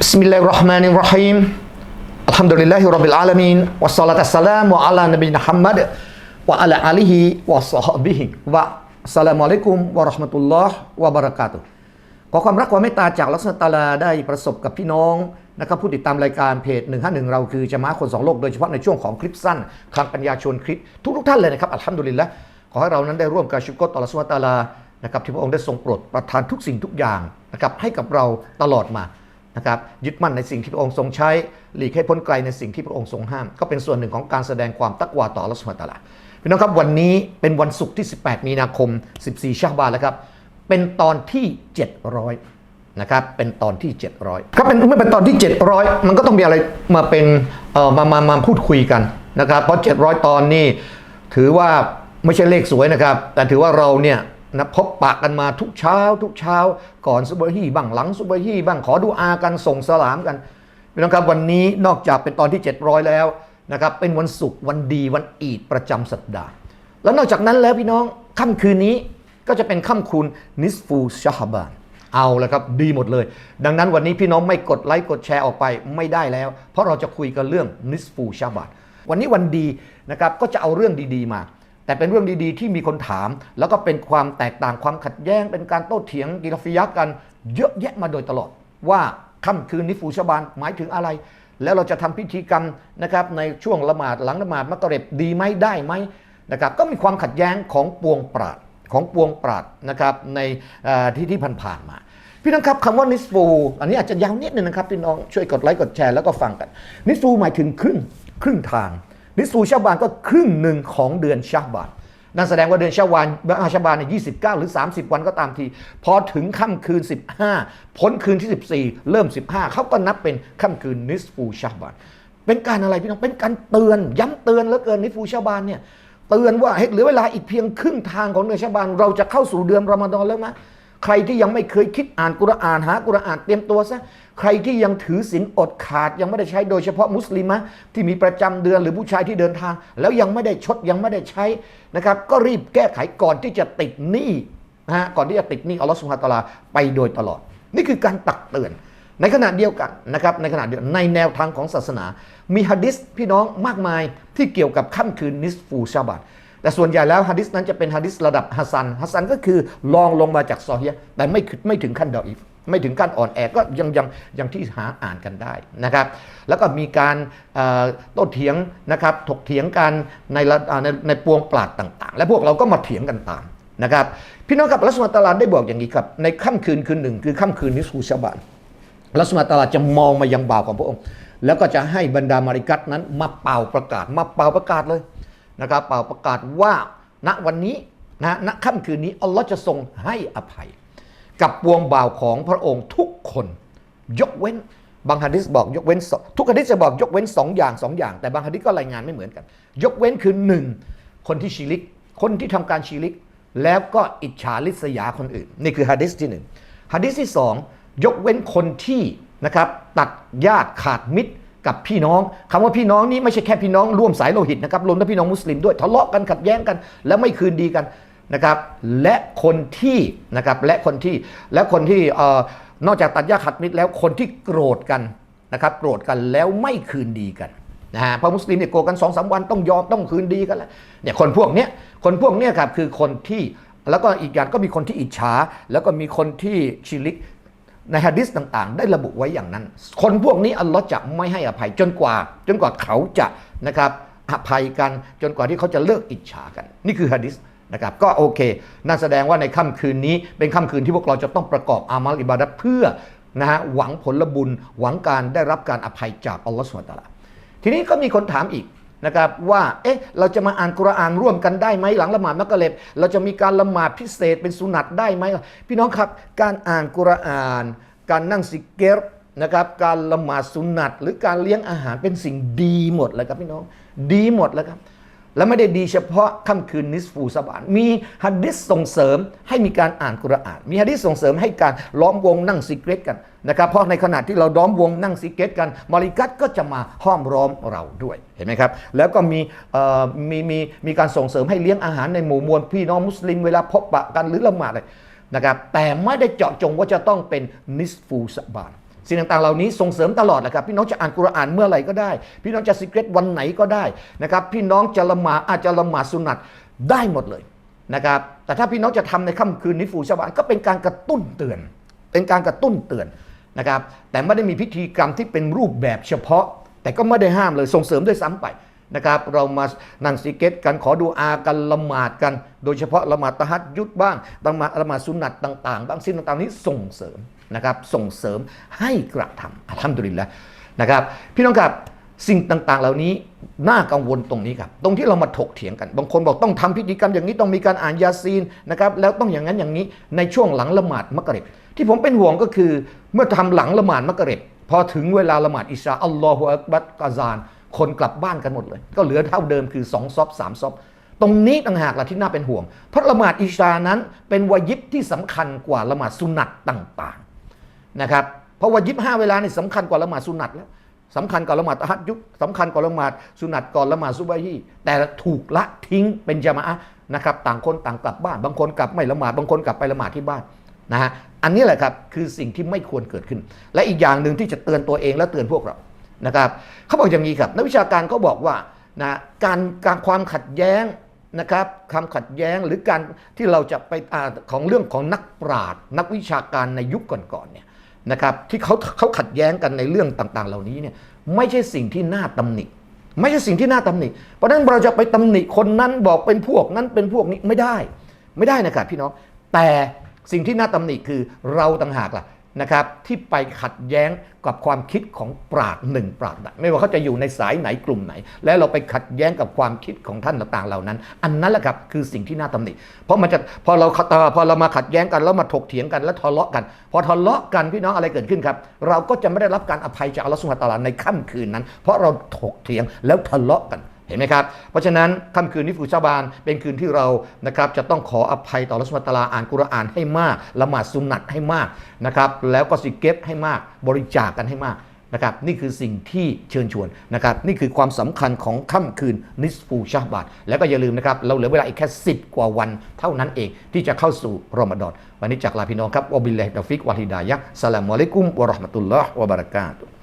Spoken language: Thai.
بسم الله الرحمن الرحيم الحمد لله رب العالمين والصلاة والسلام على نبينا محمد وعلى آله وصحبه والسلام عليكم ورحمة الله وبركاته ขอความรักความเมตตาจากลักษณะตาลาได้ประสบกับพี่น้องนะครับผู้ติดตามรายการเพจ 151 เราคือจะมาคนสองโลกโดยเฉพาะในช่วงของคลิปสั้นคลังปัญญาชวนคลิปทุกทุกๆท่านเลยนะครับอัลฮัมดุลิลละขอให้เรานั้นได้ร่วมการชุกรต่อละสุวตาลานะครับที่พระองค์ได้ทรงโปรดประทานทุกสิ่งทุกอย่างนะครับให้กับเราตลอดมา นะครับยึดมั่นในสิ่งที่พระองค์ทรงใช้หลีกให้พ้นไกลในสิ่งที่พระองค์ทรงห้าม ก็เป็นส่วนหนึ่งของการแสดงความตักวาต่อละสุวตาลาพี่น้องครับวันนี้เป็นวันศุกร์ที่ 18 มีนาคม 14ชาบานแล้วครับเป็นตอนที่ 700นะครับเป็นตอนที่ 700ครับเป็นเมื่อเป็นตอนที่ 700 มันก็ต้องมีอะไรมาเป็นเอ่อมามามาพูดคุยกันนะครับเพราะ 700 ตอนนี่ถือว่าไม่ใช่เลขสวยนะครับ แต่ถือว่าเราเนี่ย นะพบปะกันมาทุกเช้า ทุกเช้า ก่อนซุบเบอร์ฮีบ้างหลังซุบเบอร์ฮีบ้างขอดูอากันส่งสลามกันพี่น้องครับวันนี้นอกจากเป็นตอนที่ 700 แล้วนะครับเป็นวันศุกร์วันดีวันอีดประจำสัปดาห์ แล้วนอกจากนั้นแล้วพี่น้องค่ำคืนนี้ก็จะเป็นค่ำคืนนิสฟูชาฮบานเอาละครับดีหมดเลย ดังนั้นวันนี้พี่น้องไม่กดไลค์กดแชร์ออกไปไม่ได้แล้ว เพราะเราจะคุยกันเรื่องนิสฟูชาบัตวันนี้วันดีนะครับก็จะเอาเรื่องดีๆมา แต่เป็นเรื่องดีๆ ที่มีคนถาม แล้วก็เป็นความแตกต่างความขัดแย้ง เป็นการโต้เถียงกีรฟิยักกัน เยอะแยะมาโดยตลอด ว่าค่ำคืนนิฟูชาบานหมายถึงอะไร แล้วเราจะทำพิธีกรรมนะครับในช่วงละหมาดหลังละหมาดมักริบดีไหมได้ไหมนะครับก็มีความขัดแย้งของปวงปราดของปวงปราดนะครับในที่ที่ผ่านๆมาพี่น้องครับคำว่านิสฟูอันนี้อาจจะยาวนิดนึงนะครับพี่น้องช่วยกดไลค์กดแชร์แล้วก็ฟังกัน นิสฟูหมายถึงครึ่งครึ่งทาง นิสฟูชาบานก็ครึ่งหนึ่งของเดือนชาบานนั่นแสดงว่าเดือนชาวานชาบานเนี่ย29หรือ 30 วันก็ตามที พอถึงค่ำคืน 15 พ้นคืนที่ 14 เริ่ม 15 เขาก็นับเป็นค่ำคืนนิสฟูชาบาน เป็นการอะไรพี่น้อง เป็นการเตือน ย้ำเตือนเหลือเกินนิสฟูชาบานเนี่ย เตือนว่าเหลือเวลาอีกเพียงครึ่งทางของเดือนชาบาน เราจะเข้าสู่เดือนรอมฎอนแล้วนะ ใครที่ยังไม่เคยคิดอ่านกุรอานหากุรอานเตรียมตัวซะใครที่ยังถือศีลอดขาดยังไม่ได้ใช้โดยเฉพาะมุสลิมะที่มีประจำเดือนหรือผู้ชายที่เดินทาง แล้วยังไม่ได้ชดยังไม่ได้ใช้นะครับ ก็รีบแก้ไขก่อนที่จะติดหนี้นะฮะก่อนที่จะติดหนี้อัลลอฮฺสุฮาตลาไปโดยตลอด นี่คือการตักเตือน ในขณะเดียวกันนะครับในขณะเดียวนในแนวทางของศาสนา มีฮะดิษพี่น้องมากมายที่เกี่ยวกับค่ำคืนนิสฟูชาบัต แต่ส่วนใหญ่แล้วฮะดิษนั้นจะเป็นฮะดิษระดับฮัสซันฮัสซันก็คือลองลงมาจากซอฮียแต่ไม่ไม่ถึงขั้นดออีฟไม่ถึงขั้นอ่อนแอก็ยังยังยังที่หาอ่านกันได้นะครับ แล้วก็มีการโต้เถียงนะครับถกเถียงกันในในในปวงปราดต่างๆ และพวกเราก็มาเถียงกันตามนะครับ พี่น้องครับอัสุบฮาตาลาได้บอกอย่างนี้ครับ ในค่ำคืนคืนหนึ่งคือค่ำคืนนิสูชาบันอัลลอฮฺสุบฮาตาลาจะมองมายังบ่าวของพระองค์ แล้วก็จะให้บรรดามาริกัตนั้นมาเป่าประกาศมาเป่าประกาศเลย นะครับเป่าประกาศว่าณวันนี้นะณค่ำคืนนี้อัลลอฮ์จะทรงให้อภัย กับปวงบ่าวของพระองค์ทุกคน ยกเว้นบางฮะดิษบอกยกเว้นสองทุกฮะดิษจะบอกยกเว้นสองอย่างสองอย่าง แต่บางฮะดิษก็รายงานไม่เหมือนกัน ยกเว้นคือหนึ่งคนที่ชีริก คนที่ทำการชีริก แล้วก็อิจฉาริษยาคนอื่น นี่คือฮะดิษที่หนึ่งฮะดิษที่สองยกเว้นคนที่นะครับตัดญาติขาดมิตร กับพี่น้องคำว่าพี่น้องนี้ไม่ใช่แค่พี่น้องร่วมสายโลหิตนะครับรวมทั้งพี่น้องมุสลิมด้วยทะเลาะกันขัดแย้งกัน แล้วไม่คืนดีกันนะครับ และคนที่นะครับและคนที่และคนที่เอ่อนอกจากตัดญาขาดมิตรแล้วคนที่โกรธกันนะครับโกรธกันแล้วไม่คืนดีกันนะฮะพราะมุสลิมเนี่ยโกรธกันสองสามวันต้องยอมต้องคืนดีกันแล้วเนี่ยคนพวกเนี้ยคนพวกเนี้ยครับคือคนที่แล้วก็อีกอย่างก็มีคนที่อิจฉาแล้วก็มีคนที่ชิริก ในฮะดิษต่างๆ ได้ระบุไว้อย่างนั้น คนพวกนี้อัลลอฮ์จะไม่ให้อภัยจนกว่า จนกว่าเขาจะนะครับอภัยกันจนกว่าที่เขาจะเลิกอิจฉากัน นี่คือฮะดิษนะครับก็โอเคนั่นแสดงว่าในค่ำคืนนี้เป็นค่ำคืนที่พวกเราจะต้องประกอบอามัลอิบาดัตเพื่อนะฮะหวังผลบุญหวังการได้รับการอภัยจากอัลลอฮ์สุบฮานะฮูวะตะอาลาทีนี้ก็มีคนถามอีก นะครับว่าเอ๊ะเราจะมาอ่านกุรอานร่วมกันได้ไหมหลังละหมาดมักกะเล็บเราจะมีการละหมาดพิเศษเป็นสุนัตได้ไหมพี่น้องครับ การอ่านกุรอาน การนั่งซิกเกตนะครับการละหมาดสุนัตหรือการเลี้ยงอาหารเป็นสิ่งดีหมดเลยครับพี่น้องดีหมดแล้วครับและไม่ได้ดีเฉพาะค่ำคืนนิสฟูสบานมีฮัดดิษส่งเสริมให้มีการอ่านกุรอาน มีฮัดดิษส่งเสริมให้การล้อมวงนั่งซิกเรตกัน นะครับเพราะในขณะที่เราล้อมวงนั่งซิกเรตกันมาริกัตก็จะมาห้อมล้อมเราด้วยเห็นไหมครับ แล้วก็มีมีมีมีการส่งเสริมให้เลี้ยงอาหารในหมู่มวลพี่น้องมุสลิมเวลาพบปะกันหรือละหมาดเลยนะครับแต่ไม่ได้เจาะจงว่าจะต้องเป็นนิสฟูสบานสิ่งต่างๆ เหล่านี้ส่งเสริมตลอดแหละครับพี่น้องจะอ่านกุรอานเมื่อไหร่ก็ได้ พี่น้องจะสิกเรตวันไหนก็ได้นะครับพี่น้องจะละหมาดอาจจะละหมาดสุนัตได้หมดเลยนะครับแต่ถ้าพี่น้องจะทำในค่ำคืนนิฟูชาวบ้านก็เป็นการกระตุ้นเตือน เป็นการกระตุ้นเตือน นะครับแต่ไม่ได้มีพิธีกรรมที่เป็นรูปแบบเฉพาะ แต่ก็ไม่ได้ห้ามเลยส่งเสริมด้วยซ้ำไปนะครับเรามานั่งสิเกตกันขอดูอากันละหมาดกัน โดยเฉพาะละหมาดตะฮัดยุดบ้างละหมาดละหมาดสุนัตต่างๆบางสิ่งต่างๆนี้ส่งเสริมนะครับส่งเสริมให้กระทำอัลฮัมดุลิลละนะครับพี่น้องครับ สิ่งต่างๆ เหล่านี้น่ากังวลตรงนี้ครับ ตรงที่เรามาถกเถียงกัน บางคนบอกต้องทำพิธีกรรมอย่างนี้ต้องมีการอ่านยาซีนนะครับแล้วต้องอย่างนั้นอย่างนี้ในช่วงหลังละหมาดมักริบที่ผมเป็นห่วงก็คือเมื่อทำหลังละหมาดมักริบพอถึงเวลาละหมาดอิชาอัลลอฮฺอักบัดกาซาน คนกลับบ้านกันหมดเลย ก็เหลือเท่าเดิมคือ2ซอบ3ซอบตรงนี้ต่างหากละที่น่าเป็นห่วง เพราะละหมาดอิชานั้นเป็นวายิบที่สำคัญกว่าละหมาดสุนัตต่างๆนะครับเพราะวายิบห้าเวลานี่สำคัญกว่าละหมาดสุนัตแล้ว สำคัญกว่าละหมาดตะฮัดยุดสำคัญกว่าละหมาดสุนัตก่อนละหมาดซุบฮ์ฮีแต่ถูกละทิ้งเป็นจามะอะนะครับต่างคนต่างกลับบ้าน บางคนกลับไม่ละหมาดบางคนกลับไปละหมาดที่บ้านนะฮะอันนี้แหละครับคือสิ่งที่ไม่ควรเกิดขึ้น และอีกอย่างหนึ่งที่จะเตือนตัวเองและเตือนพวกเรานะครับเขาบอกอย่างนี้ครับนักวิชาการเขาบอกว่านะการการความขัดแย้งนะครับความขัดแย้งหรือการที่เราจะไปอของเรื่องของนักปราชญ์นักวิชาการในยุคก่อนๆเนี่ย นะครับที่เขาเขาขัดแย้งกันในเรื่องต่าง ๆ เหล่านี้เนี่ยไม่ใช่สิ่งที่น่าตำหนิ ไม่ใช่สิ่งที่น่าตำหนิ เพราะฉะนั้นเราจะไปตำหนิคนนั้นบอกเป็นพวกนั้นเป็นพวกนี้ไม่ได้ ไม่ได้นะครับพี่น้องแต่สิ่งที่น่าตำหนิคือเราต่างหากล่ะ นะครับที่ไปขัดแย้งกับความคิดของปราดหนึ่งปราดไม่ว่าเขาจะอยู่ในสายไหนกลุ่มไหน แล้วเราไปขัดแย้งกับความคิดของท่านต่างๆเหล่านั้น อันนั้นแหละครับคือสิ่งที่น่าตำหนิเพราะมันจะพอเราพอเรามาขัดแย้งกันแล้วมาถกเถียงกันแล้วทะเลาะกัน พอทะเลาะกันพี่น้องอะไรเกิดขึ้นครับ เราก็จะไม่ได้รับการอภัยจากอัลลอฮฺสุบฮาตาลาในค่ำคืนนั้น เพราะเราถกเถียงแล้วทะเลาะกัน เห็นไหมครับ เพราะฉะนั้นค่ำคืนนิฟูชาบานเป็นคืนที่เรานะครับจะต้องขออภัยต่อรัสมัตลาอ่านกุรอานให้มากละหมาดสุนัตให้มากนะครับแล้วก็สิเก็บให้มากบริจาคกันให้มากนะครับนี่คือสิ่งที่เชิญชวนนะครับนี่คือความสำคัญของค่ำคืนนิสฟูชาบานแล้วก็อย่าลืมนะครับเราเหลือเวลาอีกแค่ 10 กว่าวันเท่านั้นเองที่จะเข้าสู่รอมฎอนวันนี้จากลาพี่น้องครับวะบิลลาฮิตอฟิกวะฮิดายะฮ์สลามอะลัยกุมวะราะห์มะตุลลอฮ์วะบะเราะกาตุ